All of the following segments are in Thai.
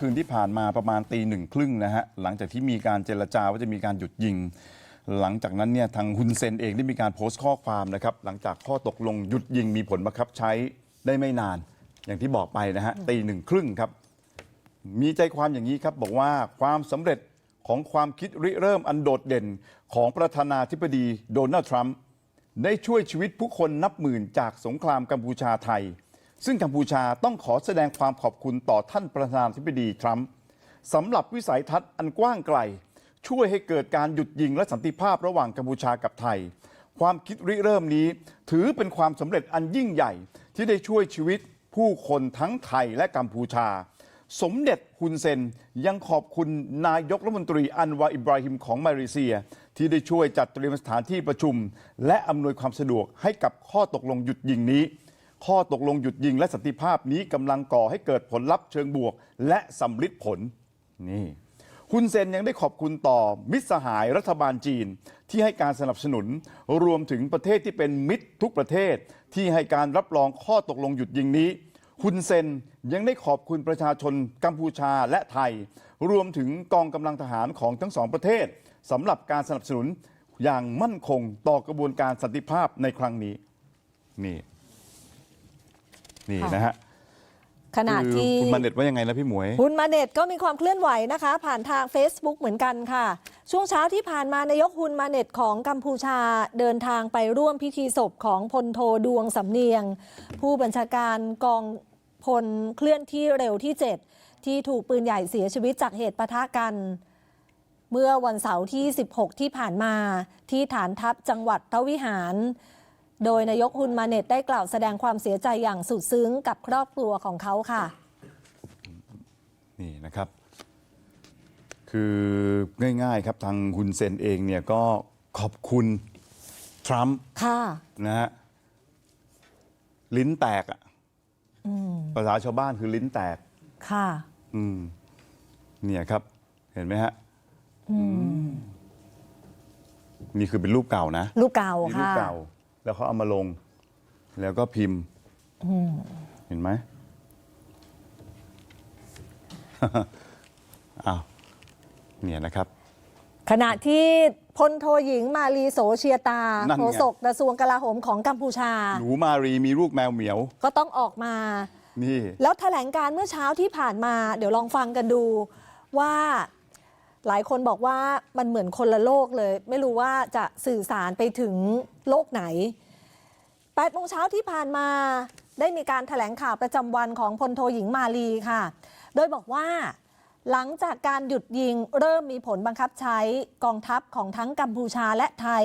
คืนที่ผ่านมาประมาณตีหนึ่งครึ่งนะฮะหลังจากที่มีการเจรจาว่าจะมีการหยุดยิง หลังจากนั้นเนี่ยทางฮุนเซนเองได้มีการโพสต์ข้อความนะครับหลังจากข้อตกลงหยุดยิงมีผลบังคับใช้ได้ไม่นาน อย่างที่บอกไปนะฮะตีหนึ่งครึ่งครับมีใจความอย่างนี้ครับบอกว่าความสำเร็จของความคิดริเริ่มอันโดดเด่นของประธานาธิบดีโดนัลด์ทรัมป์ได้ช่วยชีวิตผู้คนนับหมื่นจากสงครามกัมพูชาไทย ซึ่งกัมพูชาต้องขอแสดงความขอบคุณต่อท่านประธานาธิบดีทรัมป์สำหรับวิสัยทัศน์อันกว้างไกล ช่วยให้เกิดการหยุดยิงและสันติภาพระหว่างกัมพูชากับไทย ความคิดริเริ่มนี้ ถือเป็นความสำเร็จอันยิ่งใหญ่ที่ได้ช่วยชีวิตผู้คนทั้งไทยและกัมพูชา สมเด็จฮุนเซนยังขอบคุณนายกรัฐมนตรีอันวาอิบราฮิมของมาเลเซีย ที่ได้ช่วยจัดเตรียมสถานที่ประชุม และอำนวยความสะดวกให้กับข้อตกลงหยุดยิงนี้ ข้อตกลงหยุดยิงและสันติภาพนี้กำลังก่อให้เกิดผลลัพธ์เชิงบวก และสำลิดผลนี่ฮุนเซนยังได้ขอบคุณต่อมิตรสหายรัฐบาลจีน ที่ให้การสนับสนุนรวมถึงประเทศที่เป็นมิตรทุกประเทศ ที่ให้การรับรองข้อตกลงหยุดยิงนี้ฮุนเซนยังได้ขอบคุณประชาชนกัมพูชาและไทย รวมถึงกองกำลังทหารของทั้งสองประเทศสำหรับการสนับสนุนอย่างมั่นคงต่อกระบวนการสันติภาพในครั้งนี้นี่ นี่นะฮะขณะคือที่คุณมันเด็ดว่ายังไงนะพี่หมวย คุณมาเน็ตก็มีความเคลื่อนไหวนะคะ ผ่านทาง Facebook เหมือนกันค่ะ ช่วงเช้าที่ผ่านมานายกฮุนมาเน็ตของกัมพูชาเดินทางไปร่วมพิธีศพของพลโทดวงสำเนียง ผู้บัญชาการกองพลเคลื่อนที่เร็วที่ 7 ที่ถูกปืนใหญ่เสียชีวิตจากเหตุปะทะกัน เมื่อวันเสาร์ที่ 16 ที่ผ่านมาที่ฐานทัพจังหวัดทวิหาร โดยนายกฮุนมาเน็ตได้กล่าวแสดงความเสียใจอย่างสุดซึ้งกับครอบครัวของเขาค่ะ นี่นะครับ คือง่ายๆครับทางคุณเซนเองเนี่ยก็ขอบคุณทรัมป์ค่ะ นะฮะลิ้นแตกอะภาษาชาวบ้านคือลิ้นแตก ค่ะ อืมเนี่ยครับ เห็นไหมฮะนี่คือเป็นรูปเก่านะลูกเก่านี่รูปค่ะ เก่า แล้วเขาเอามาลง แล้วก็พิมพ์เห็นไหม อ้าวเนี่ยนะครับ ขณะที่พลโทหญิงมาลีโสเชียตานั่นไง โฆษกกระทรวงกลาโหมของกัมพูชา หนูมารีมีลูกแมวเหมียว ก็ต้องออกมา นี่ แล้วแถลงการเมื่อเช้าที่ผ่านมา เดี๋ยวลองฟังกันดูว่า หลายคนบอกว่ามันเหมือนคนละโลกเลย ไม่รู้ว่าจะสื่อสารไปถึงโลกไหน8โมงเช้าที่ผ่านมาได้มีการแถลงข่าวประจำวันของพลโทหญิงมาลีค่ะ โดยบอกว่า หลังจากการหยุดยิงเริ่มมีผลบังคับใช้กองทัพของทั้งกัมพูชาและไทย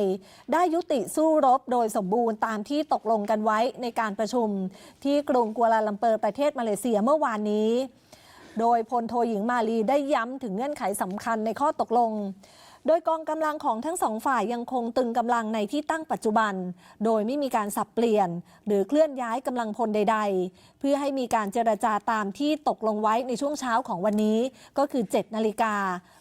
ได้ยุติสู้รบโดยสมบูรณ์ตามที่ตกลงกันไว้ในการประชุมที่กรุงกัวลาลัมเปอร์ประเทศมาเลเซียเมื่อวานนี้ โดยพลโทหญิงมาลีได้ย้ำถึงเงื่อนไขสำคัญในข้อตกลง โดยกองกำลังของทั้งสองฝ่ายยังคงตึงกำลังในที่ตั้งปัจจุบัน โดยไม่มีการสับเปลี่ยน หรือเคลื่อนย้ายกำลังพลใด ๆ เพื่อให้มีการเจรจาตามที่ตกลงไว้ในช่วงเช้าของวันนี้ ก็คือ 7 นาฬิกา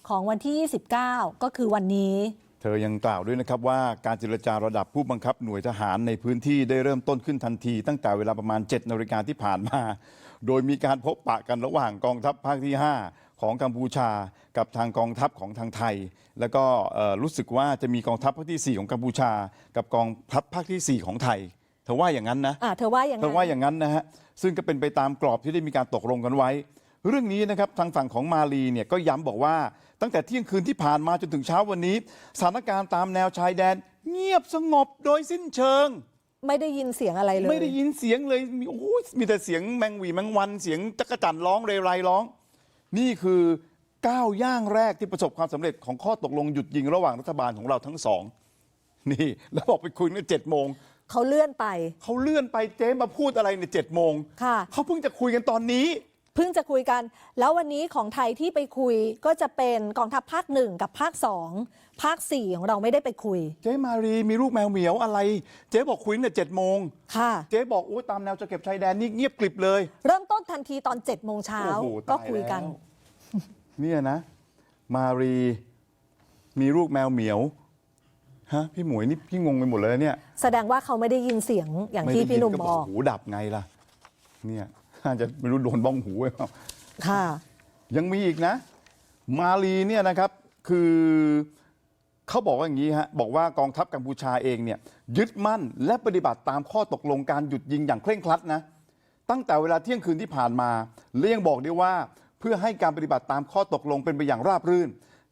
ของวันที่ 29 ก็คือวันนี้เธอยังกล่าวด้วยนะครับว่าการเจรจาระดับผู้บังคับหน่วยทหารในพื้นที่ได้เริ่มต้นขึ้นทันที ตั้งแต่เวลาประมาณ 7 นาฬิกาที่ผ่านมา โดยมีการพบปะกันระหว่างกองทัพภาคที่ 5 ของกัมพูชา กับทางกองทัพของทางไทย แล้วก็เอ่อรู้สึกว่าจะมีกองทัพภาคที่ 4 ของกัมพูชา กับกองทัพภาคที่ 4 ของไทยเธอว่าอย่างนั้นนะอะเธอว่าอย่างเธนั้อนว่าอย่างนั้นนะฮะซึ่งก็เป็นไปตามกรอบที่ได้มีการตกลงกันไว้ เรื่องนี้นะครับทางฝั่งของมาลีเนี่ยก็ย้ำบอกว่าตั้งแต่เที่ยงคืนที่ผ่านมาจนถึงเช้าวันนี้ สถานการณ์ตามแนวชายแดน เงียบสงบโดยสิ้นเชิง ไม่ได้ยินเสียงอะไรเลย ไม่ได้ยินเสียงเลยมีโอ้ยมีแต่เสียงแมงหวีแมงวันเสียงจักรจันทร์ร้องเรไรร้อง นี่คือก้าวย่างแรกที่ประสบความสำเร็จของข้อตกลงหยุดยิงระหว่างรัฐบาลของเราทั้งสองนี่แล้วบอกไปคุยกันเจ็ดโมงเขาเลื่อนไป เขาเลื่อนไปเจ๊มาพูดอะไรในเจ็ดโมงค่ะ เขาเพิ่งจะคุยกันตอนนี้ เพิ่งจะคุยกัน แล้ววันนี้ของไทยที่ไปคุยก็จะเป็นกองทัพภาคหนึ่งกับภาคสองภาคสี่ของเราไม่ได้ไปคุย เจ๊มารีมีลูกแมวเหมียวอะไร เจ๊บอกคุยตั้งแต่เจ็ดโมงค่ะ เจ๊บอกโอ้ยตามแนวจะเก็บชายแดนนี่เงียบกริบเลย เริ่มต้นทันทีตอน7จ็ดโมงเช้าโอ้โหก็ตายคุยกัน แล้ว เนี่ยนะ มารีมีลูกแมวเหมียวฮะพี่หมวยนี่พี่งงไปหมดเลยนะเนี่ยแสดงว่าเขาไม่ได้ยินเสียงอย่างที่ไได้พี่หนุ่มยิบอก หูดับไงล่ะ เนี่ย น่าจะไม่รู้โดนบ้องหูไว้เปล่าค่ะ ยังมีอีกนะ มาลีเนี่ยนะครับคือเขาบอกว่าอย่างนี้ฮะบอกว่ากองทัพกัมพูชาเองเนี่ยยึดมั่นและปฏิบัติตามข้อตกลงการหยุดยิงอย่างเคร่งครัดนะ ตั้งแต่เวลาเที่ยงคืนที่ผ่านมาและยังบอกด้วยว่าเพื่อให้การปฏิบัติตามข้อตกลงเป็นไปอย่างราบรื่น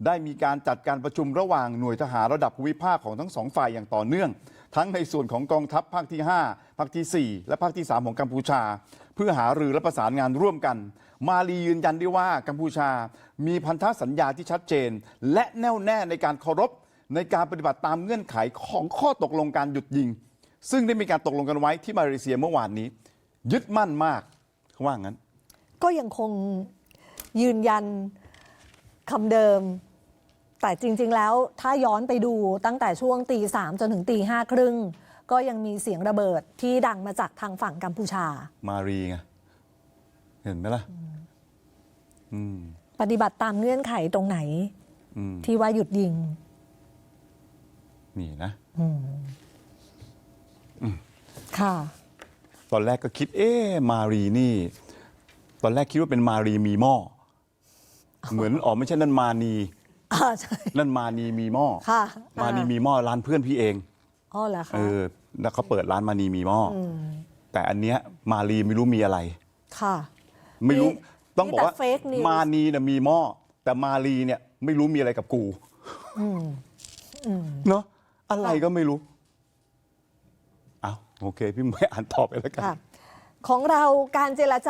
ได้มีการจัดการประชุมระหว่างหน่วยทหารระดับภูมิภาคของทั้งสองฝ่ายอย่างต่อเนื่อง ทั้งในส่วนของกองทัพภาคที่ 5 ภาคทีสี่4 และภาคที่ 3 ของกัมพูชา เพื่อหารือและประสานงานร่วมกัน มาลียืนยันได้ว่ากัมพูชา มีพันธสัญญาที่ชัดเจน และแน่วแน่ในการเคารพในการปฏิบัติตามเงื่อนไขของข้อตกลงการหยุดยิง ซึ่งได้มีการตกลงกันไว้ที่มาเลเซียเมื่อวานนี้ ยึดมั่นมากเขาว่างั้น ก็ยังคงยืนยันคำเดิม แต่จริง ๆ แล้วถ้าย้อนไปดูตั้งแต่ช่วงตีสามจนถึงตีห้าครึ่ง ก็ยังมีเสียงระเบิดที่ดังมาจากทางฝั่งกัมพูชา มารีไงเห็นไหมล่ะอืมปฏิบัติตามเงื่อนไขตรงไหนอืมที่ว่าหยุดยิง นี่นะค่ะ ตอนแรกก็คิด เอ๊ะมารีนี่ ตอนแรกคิดว่าเป็นมารีมีหม้อเหมือนอ๋อไม่ใช่นั่นมานีอ่าใช่นั่นมานีมีหม้อค่ะมานีอ่ามีมีหม้อร้านเพื่อนพี่เอง อ๋อเหรอคะเออแล้วเขาเปิดร้านมานีมีหม้ออแต่อันเนี้ยมารีไม่รู้มีอะไร ค่ะ ไม่รู้มีต้องบอกว่ามีแต่ fake news มานีเนี่ยมีหม้อแต่มารีเนี่ยไม่รู้มีอะไรกับกูเนาะอะไรก็ไม่รู้เอาโอเค พี่ไม่อ่านต่อไปแล้วกัน ค่ะ ของเราการเจรจา